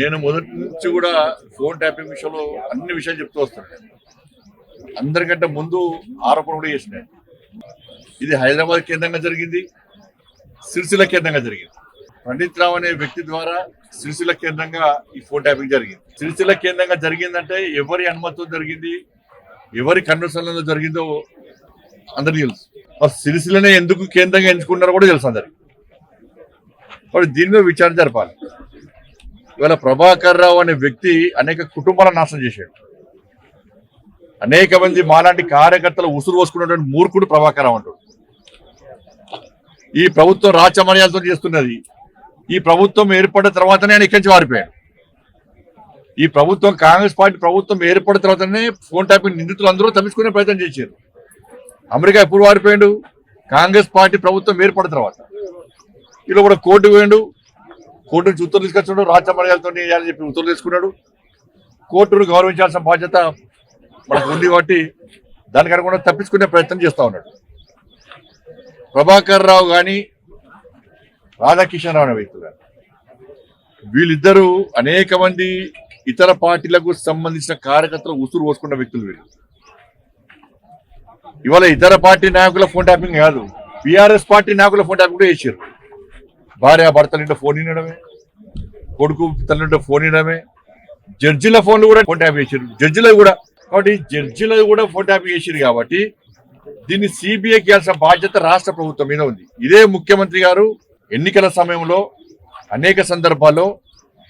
నేను మొదటి నుంచి కూడా ఫోన్ ట్యాపింగ్ విషయంలో అన్ని విషయాలు చెప్తూ వస్తాను. అందరికంటే ముందు ఆరోపణ కూడా చేసినాయి ఇది హైదరాబాద్ కేంద్రంగా జరిగింది సిరిసిల్ల కేంద్రంగా జరిగింది. పండిత్ రావు అనే వ్యక్తి ద్వారా సిరిసిల్ల కేంద్రంగా ఈ ఫోన్ ట్యాపింగ్ జరిగింది. సిరిసిల్ల కేంద్రంగా జరిగిందంటే ఎవరి అనుమతితో జరిగింది ఎవరి కన్వర్సన్లలో జరిగిందో అందరికీ తెలుసు. మరి సిరిసిల్లనే ఎందుకు కేంద్రంగా ఎంచుకున్నారో కూడా తెలుసు అందరికి. మరి దీని మీద విచారణ జరపాలి. ఇవాళ ప్రభాకర్ రావు అనే వ్యక్తి అనేక కుటుంబాలను నాశనం చేశాడు. అనేక మంది మాలాంటి కార్యకర్తలు ఉసురు పోసుకున్నటువంటి మూర్ఖుడు ప్రభాకర్ రావు అంటాడు. ఈ ప్రభుత్వం రాచమర్యాలతో చేస్తున్నది. ఈ ప్రభుత్వం ఏర్పడిన తర్వాతనే ఆయన ఇక్కడి నుంచి ఈ ప్రభుత్వం కాంగ్రెస్ పార్టీ ప్రభుత్వం ఏర్పడిన తర్వాతనే ఫోన్ ట్యాపింగ్ నిందితులు అందరూ తప్పించుకునే ప్రయత్నం చేశారు. అమెరికా ఎప్పుడు వారిపోయాడు కాంగ్రెస్ పార్టీ ప్రభుత్వం ఏర్పడిన తర్వాత. ఇలా కూడా కోర్టు పోయాడు. కోర్టు నుంచి ఉత్తర్వులు తీసుకొచ్చాడు రాచమర్యాలతో చేయాలని చెప్పి ఉత్తర్వులు తీసుకున్నాడు. కోర్టును గౌరవించాల్సిన బాధ్యత మనకు ఉంది కాబట్టి దానికి అనుకుండా తప్పించుకునే ప్రయత్నం చేస్తూ ఉన్నాడు. ప్రభాకర్ రావు కానీ రాధాకిషన్ రావు అనే వ్యక్తులు వీళ్ళిద్దరూ అనేక మంది ఇతర పార్టీలకు సంబంధించిన కార్యకర్తలు ఉసురు పోసుకున్న వ్యక్తులు వీళ్ళు. ఇవాళ ఇతర పార్టీ నాయకుల ఫోన్ ట్యాపింగ్ కాదు. బీఆర్ఎస్ పార్టీ నాయకుల ఫోన్ ట్యాపింగ్ కూడా చేశారు భార్య భర్తల ఫోన్ వినడమే కొడుకు తల్లింటో ఫోన్ వినడమే. జడ్జిల ఫోన్లు కూడా ఫోన్ ట్యాప్ చేసారు జడ్జిల కూడా కాబట్టి జడ్జిల కూడా ఫోన్ ట్యాప్ చేసారు కాబట్టి దీన్ని సిబిఐకి ఇవ్వాల్సిన బాధ్యత రాష్ట్ర ప్రభుత్వం మీద ఉంది. ఇదే ముఖ్యమంత్రి గారు ఎన్నికల సమయంలో అనేక సందర్భాల్లో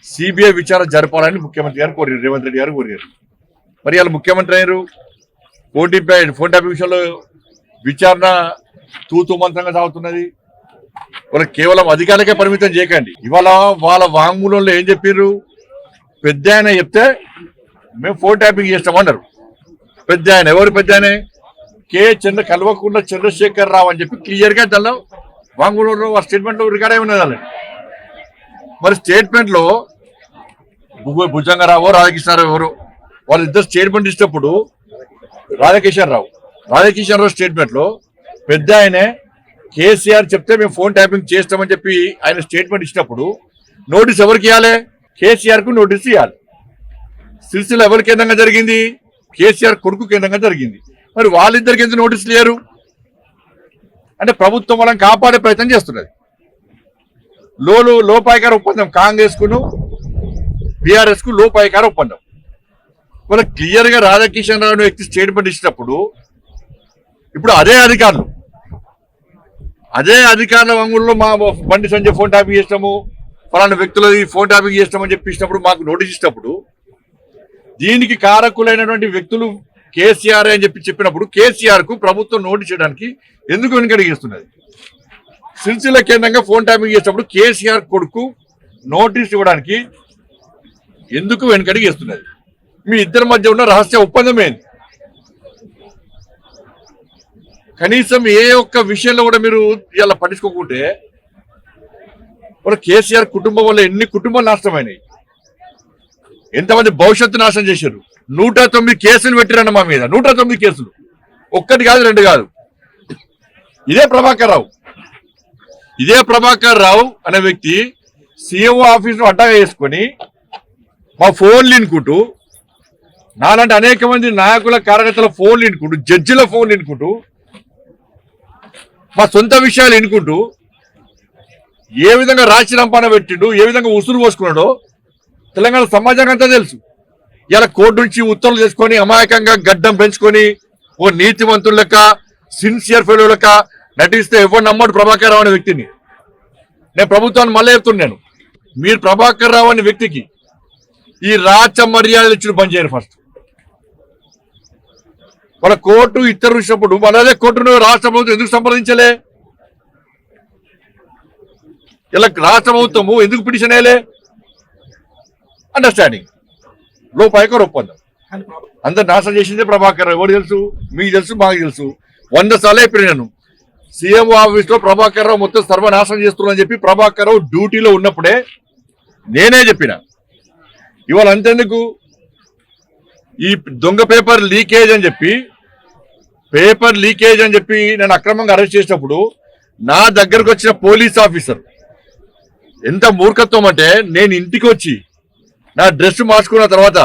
సిబిఐ విచారణ జరపాలని ముఖ్యమంత్రి గారు కోరారు రేవంత్ రెడ్డి గారు కోరారు మరి వాళ్ళు ముఖ్యమంత్రి అయ్యారు ఫోన్ ట్యాప్ ఫోన్ ట్యాప్ విషయంలో విచారణ తూతూ మంత్రంగా సాగుతున్నది. వాళ్ళ కేవలం అధికారులకే పరిమితం చేయకండి. ఇవాళ వాళ్ళ వాంగ్మూలంలో ఏం చెప్పారు పెద్ద ఆయన చెప్తే మేము ఫోన్ ట్యాపింగ్ చేస్తామన్నారు పెద్ద ఆయన ఎవరు పెద్ద ఆయన? కే చంద్ర కల్వకుండా చంద్రశేఖర్ రావు అని చెప్పి క్లియర్గా దానిలో వాంగ్మూలంలో వాళ్ళ స్టేట్మెంట్లో రికార్డ్ అయి ఉన్నది మరి స్టేట్మెంట్లో భుజంగరావు రాధాకృష్ణారావు ఎవరు వాళ్ళిద్దరు స్టేట్మెంట్ ఇచ్చినప్పుడు రాధాకిషన్ రావు. రాధాకిషన్ రావు స్టేట్మెంట్లో పెద్ద ఆయనే కేసీఆర్ చెప్తే మేము ఫోన్ ట్యాపింగ్ చేస్తామని చెప్పి ఆయన స్టేట్మెంట్ ఇచ్చినప్పుడు నోటీస్ ఎవరికి ఇవ్వాలి? కేసీఆర్కు నోటీస్ ఇవ్వాలి. సిరిసిల్ల ఎవరి కేంద్రంగా జరిగింది? కేసీఆర్ కొడుకు కేంద్రంగా జరిగింది. మరి వాళ్ళిద్దరికి ఎందుకు నోటీస్ లేరు అంటే ప్రభుత్వం వాళ్ళని కాపాడే ప్రయత్నం చేస్తున్నది. లోలు లోపాయకార ఒప్పందం కాంగ్రెస్కును బీఆర్ఎస్కు బీఆర్ఎస్ లోపాయకార ఒప్పందం. వాళ్ళ క్లియర్గా రాధాకిషన్ రావు వ్యక్తి స్టేట్మెంట్ ఇచ్చినప్పుడు ఇప్పుడు అదే అధికారులు అదే అధికారుల వంగుల్లో మా బండి సంజయ్ ఫోన్ ట్యాపింగ్ చేస్తాము ఫలానా వ్యక్తులది ఫోన్ ట్యాపింగ్ చేస్తామని చెప్పినప్పుడు మాకు నోటీస్ ఇచ్చినప్పుడు దీనికి కారకులైనటువంటి వ్యక్తులు కేసీఆర్ అని చెప్పి చెప్పినప్పుడు కేసీఆర్కు ప్రభుత్వం నోటీస్ చేయడానికి ఎందుకు వెనుకడిగిస్తున్నది సిరిసిల్ల కేంద్రంగా ఫోన్ ట్యాపింగ్ చేసినప్పుడు కేసీఆర్ కొడుకు నోటీస్ ఇవ్వడానికి ఎందుకు వెనుకడిగి ఇస్తున్నది మీ ఇద్దరి మధ్య ఉన్న రహస్య ఒప్పందం ఏంది? కనీసం ఏ ఒక్క విషయంలో కూడా మీరు ఇలా పట్టించుకోకుంటే మన కేసీఆర్ కుటుంబం వల్ల ఎన్ని కుటుంబాలు నాశనమైనాయి. ఎంతమంది భవిష్యత్తు నాశనం చేశారు. నూట తొమ్మిది కేసులు పెట్టిరన్న మా మీద. నూట తొమ్మిది కేసులు. ఒక్కటి కాదు రెండు కాదు. ఇదే ప్రభాకర్ రావు. ఇదే ప్రభాకర్ రావు అనే వ్యక్తి సీఎంఓ ఆఫీస్ను వేసుకొని మా ఫోన్లు ఇనుకుంటూ నాలాంటి అనేక మంది నాయకుల కార్యకర్తల ఫోన్లు ఇనుకుంటూ జడ్జిల ఫోన్లు ఇనుకుంటూ మా సొంత విషయాలు ఎన్నుకుంటూ ఏ విధంగా రాచి రంపాన పెట్టిండు ఏ విధంగా ఉసురు పోసుకున్నాడో తెలంగాణ సమాజానికి అంతా తెలుసు. ఇలా కోర్టు నుంచి ఉత్తర్వులు చేసుకొని అమాయకంగా గడ్డం పెంచుకొని ఓ నీతివంతుల లెక్క సిన్సియర్ ఫెలో లెక్క నటిస్తే ఎవరు నమ్మడు ప్రభాకర్ రావు అనే వ్యక్తిని. నేను ప్రభుత్వాన్ని మళ్ళీ చెప్తున్నాను మీరు ప్రభాకర్ రావు అనే వ్యక్తికి ఈ రాచ మర్యాదలు ఇచ్చిన పనిచేయరు ఫస్ట్. వాళ్ళ కోర్టు ఇద్దరు ఇచ్చినప్పుడు మన అదే కోర్టును రాష్ట్ర ప్రభుత్వం ఎందుకు సంప్రదించలే? ఇలా రాష్ట్ర ప్రభుత్వము ఎందుకు పిటిషన్ వేయలే అండర్స్టాండింగ్ లోపాయక ఒప్పందం అందరు నాశనం చేసిందే ప్రభాకర్ రావు. ఎవరు తెలుసు? మీకు తెలుసు మాకు తెలుసు. వంద సార్లు చెప్పిన నేను సీఎం ఆఫీస్లో ప్రభాకర్ రావు మొత్తం సర్వనాశనం చేస్తున్నా చెప్పి ప్రభాకర్ రావు డ్యూటీలో ఉన్నప్పుడే నేనే చెప్పిన. ఇవాళ అంతెందుకు? ఈ దొంగ పేపర్ లీకేజ్ అని చెప్పి పేపర్ లీకేజ్ అని చెప్పి నేను అక్రమంగా అరెస్ట్ చేసినప్పుడు నా దగ్గరకు వచ్చిన పోలీస్ ఆఫీసర్ ఎంత మూర్ఖత్వం అంటే నేను ఇంటికి వచ్చి నా డ్రెస్ మార్చుకున్న తర్వాత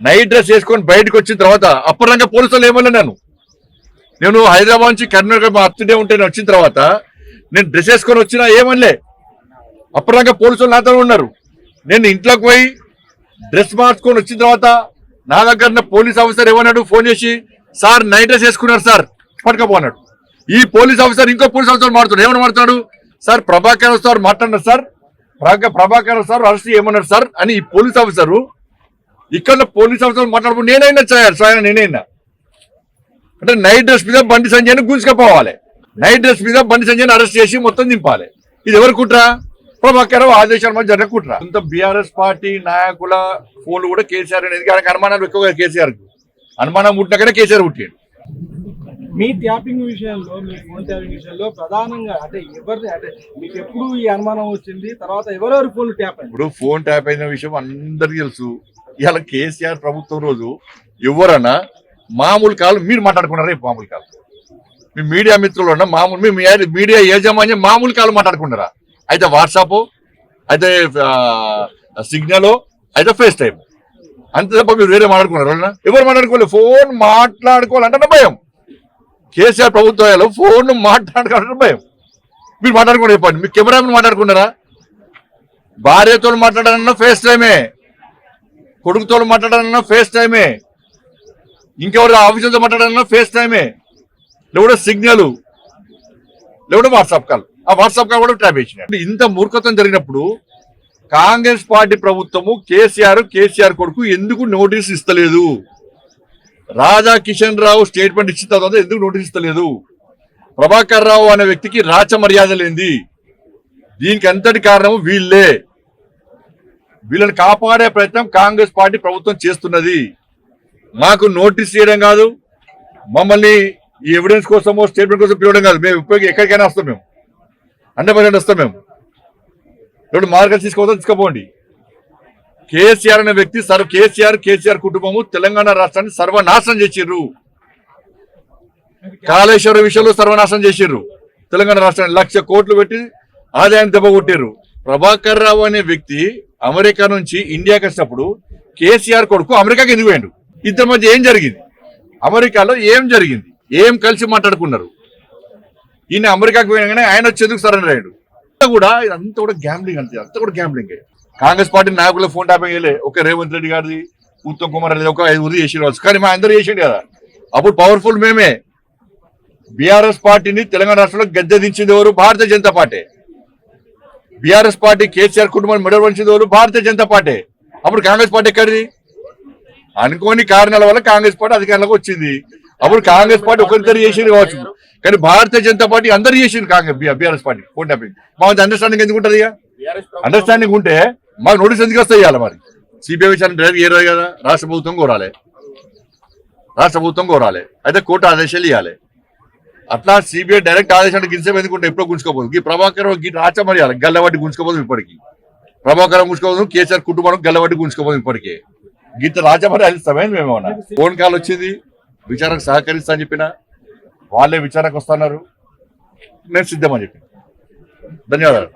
నైట్ డ్రెస్ వేసుకొని బయటకు వచ్చిన తర్వాత అప్పటిదాకా పోలీసులు ఏమన్నా నేను నేను హైదరాబాద్ నుంచి కర్ణాటక మా అత్తుడే ఉంటే నేను వచ్చిన తర్వాత నేను డ్రెస్ వేసుకొని వచ్చినా ఏమనలే. అప్పటిదాకా పోలీసులు నాతో ఉన్నారు. నేను ఇంట్లోకి పోయి డ్రెస్ మార్చుకొని వచ్చిన తర్వాత నా దగ్గర పోలీస్ ఆఫీసర్ ఏమన్నాడు? ఫోన్ చేసి సార్ నైట్ డ్రెస్ వేసుకున్నారు సార్. పట్టుకపోన్నాడు ఈ పోలీస్ ఆఫీసర్ ఇంకో పోలీస్ ఆఫీసర్ మాడుతున్నాడు ఏమని మాడుతున్నాడు సార్ ప్రభాకర్ సార్ మాట్లాడినారు సార్? ప్రభాకర్ సార్ అరెస్ట్ ఏమన్నారు సార్ అని ఈ పోలీస్ ఆఫీసరు ఇక్కడ పోలీస్ ఆఫీసర్ మాట్లాడుకుంటూ నేనైనా సార్ సార్ నేనైనా. అంటే నైట్ డ్రెస్ మీద బండి సంజయ్ని గుంజుకపోవాలి. నైట్ డ్రెస్ మీద బండి సంజయ్ని అరెస్ట్ చేసి మొత్తం దింపాలి. ఇది ఎవరు కుట్రా? ప్రభాకర్ ఆదేశాల మధ్య జరిగిన కుట్ర. ఇంత బీఆర్ఎస్ పార్టీ నాయకుల ఫోన్లు కూడా కేసీఆర్ అనేది అనుమానాలు ఎక్కువగా కేసీఆర్కు. అనుమానం పుట్టినాకనే కేసీఆర్ పుట్టాడు. మీ ట్యాపింగ్ విషయంలో మీ ఫోన్ ట్యాపింగ్ విషయంలో ప్రధానంగా అంటే ఎవరి అంటే మీకు ఎప్పుడు ఈ అనుమానం వచ్చింది? తర్వాత ఎవరెవరి ఫోన్లు ట్యాప్ అయింది ఇప్పుడు ఫోన్ ట్యాప్ అయిన విషయం అందరికీ తెలుసు. ఇవాళ కేసీఆర్ ప్రభుత్వం రోజు ఎవరన్నా మామూలు కాలు మీరు మాట్లాడుకున్నారా మామూలు కాలు మీ మీడియా మిత్రులు ఉన్న మామూలు మీ మీడియా యాజమాన్యం మామూలు కాలు మాట్లాడుకున్నారా? అయితే వాట్సాప్ అయితే సిగ్నల్ అయితే ఫేస్ టైం అంతే తప్ప మీరు వేరే మాట్లాడుకున్నారు ఎవరు మాట్లాడుకోలేదు? ఫోన్ మాట్లాడుకోవాలంటే భయం. కేసీఆర్ ప్రభుత్వాలు ఫోన్ మాట్లాడుకోవాలంటే భయం. మీరు మాట్లాడుకోండి చెప్పండి. మీ కెమెరా మాట్లాడుకున్నారా? భార్యతో మాట్లాడాలన్నా ఫేస్ టైమే. కొడుకుతో మాట్లాడాలన్నా ఫేస్ టైమే. ఇంకెవరు ఆఫీసులతో మాట్లాడాలన్నా ఫేస్ టైమే. లేకపోతే సిగ్నల్. లేకపోతే వాట్సాప్ కాల్. ఆ వాట్సాప్ కాల్ కూడా ట్యాప్ చేసిన ఇంత మూర్ఖత్వం జరిగినప్పుడు కాంగ్రెస్ పార్టీ ప్రభుత్వము కేసీఆర్ కేసీఆర్ కొడుకు ఎందుకు నోటీస్ ఇస్తలేదు? రాజా కిషన్ రావు స్టేట్మెంట్ ఇచ్చిన తర్వాత ఎందుకు నోటీస్ ఇస్తలేదు? ప్రభాకర్ రావు అనే వ్యక్తికి రాచ మర్యాద లేనిది. దీనికి అంతటి కారణం వీళ్ళే. వీళ్ళని కాపాడే ప్రయత్నం కాంగ్రెస్ పార్టీ ప్రభుత్వం చేస్తున్నది. మాకు నోటీస్ చేయడం కాదు. మమ్మల్ని ఈ ఎవిడెన్స్ కోసమో స్టేట్మెంట్ కోసం పిలవడం కాదు. మేము ఉపయోగం ఎక్కడికైనా వస్తాం మేము. హండ్రెడ్ పర్సెంట్ వస్తాం మేము. రెండు మార్గం తీసుకోవద్దా తీసుకోపోండి. కేసీఆర్ అనే వ్యక్తి సర్వ కేసీఆర్ కేసీఆర్ కుటుంబము తెలంగాణ రాష్ట్రాన్ని సర్వనాశనం చేసిర్రు. కాళేశ్వరం విషయంలో సర్వనాశనం చేసిర్రు. తెలంగాణ రాష్ట్రాన్ని లక్ష కోట్లు పెట్టి ఆదాయం దెబ్బ ప్రభాకర్ రావు అనే వ్యక్తి అమెరికా నుంచి ఇండియాకి వచ్చినప్పుడు కేసీఆర్ కొడుకు అమెరికాకి ఎందుకు పోయాడు? ఇద్దరి మధ్య ఏం జరిగింది? అమెరికాలో ఏం జరిగింది? ఏం కలిసి మాట్లాడుకున్నారు? ఈయన అమెరికాకి పోయినగానే ఆయన వచ్చేందుకు సరైన సరెండర్ అయ్యాడు? కూడా ఇదంతా కూడా గ్యాంబ్లింగ్ అంతే అంతా కూడా గ్యాంబ్లింగ్ కాంగ్రెస్ పార్టీ నాయకులు ఫోన్ ట్యాపింగ్ చేయలే. ఒక రేవంత్ రెడ్డి గారిది ఉత్తమ్ కుమార్ రెడ్డి ఒక ఐదు ఉరి చేసి రావచ్చు కానీ మా అందరూ చేసిండు కదా. అప్పుడు పవర్ఫుల్ మేమే. బీఆర్ఎస్ పార్టీని తెలంగాణ రాష్ట్రంలో గద్దెదించింది ఎవరు? Bharatiya Janata party. BRS party KCR కుటుంబాన్ని మెడల్ వంచింది ఎవరు? భారతీయ జనతా పార్టీ. అప్పుడు కాంగ్రెస్ పార్టీ ఎక్కడిది? అనుకోని కారణాల వల్ల కాంగ్రెస్ పార్టీ అధికారంలోకి వచ్చింది. అప్పుడు కాంగ్రెస్ పార్టీ ఒకరిద్దరు చేసింది కావచ్చు. కానీ భారతీయ జనతా పార్టీ అందరు చేసింది కాంగ్రెస్ బీఆర్ఎస్ పార్టీ ట్యాపింగ్ మా అండర్స్టాండింగ్ ఎందుకు ఉంటుంది అండర్స్టాండింగ్ ఉంటే మాకు నోటీస్ ఎందుకు వస్తాయి ఇవాళ మరి? సిబిఐ విచారణ డైరెక్ట్ ఏ కదా? రాష్ట్ర ప్రభుత్వం కోరాలి. రాష్ట్ర ప్రభుత్వం కోరాలి. అయితే కోర్టు ఆదేశాలు ఇవ్వాలి. అట్లా సిబిఐ డైరెక్ట్ ఆదేశాలు గిరిసేపు ఎందుకు ఉంటే ఎప్పుడో గుంజుకోపోదు ఈ ప్రభాకర్ ఈ రాచ మరి గల్లబట్టి గుంజుకోపోదు ఇప్పటికి. ప్రభాకరం గుంజుకోపోదు కేసీఆర్ కుటుంబం గల్లబట్టి గుంజుకోపోదు ఇప్పటికే. గీత రాజమరి అది సమయం మేమేమన్నా ఫోన్ కాల్ వచ్చింది. విచారణకు సహకరిస్తా అని చెప్పిన వాళ్ళే విచారణకు వస్తున్నారు. నేను సిద్ధమని చెప్పిన. ధన్యవాదాలు.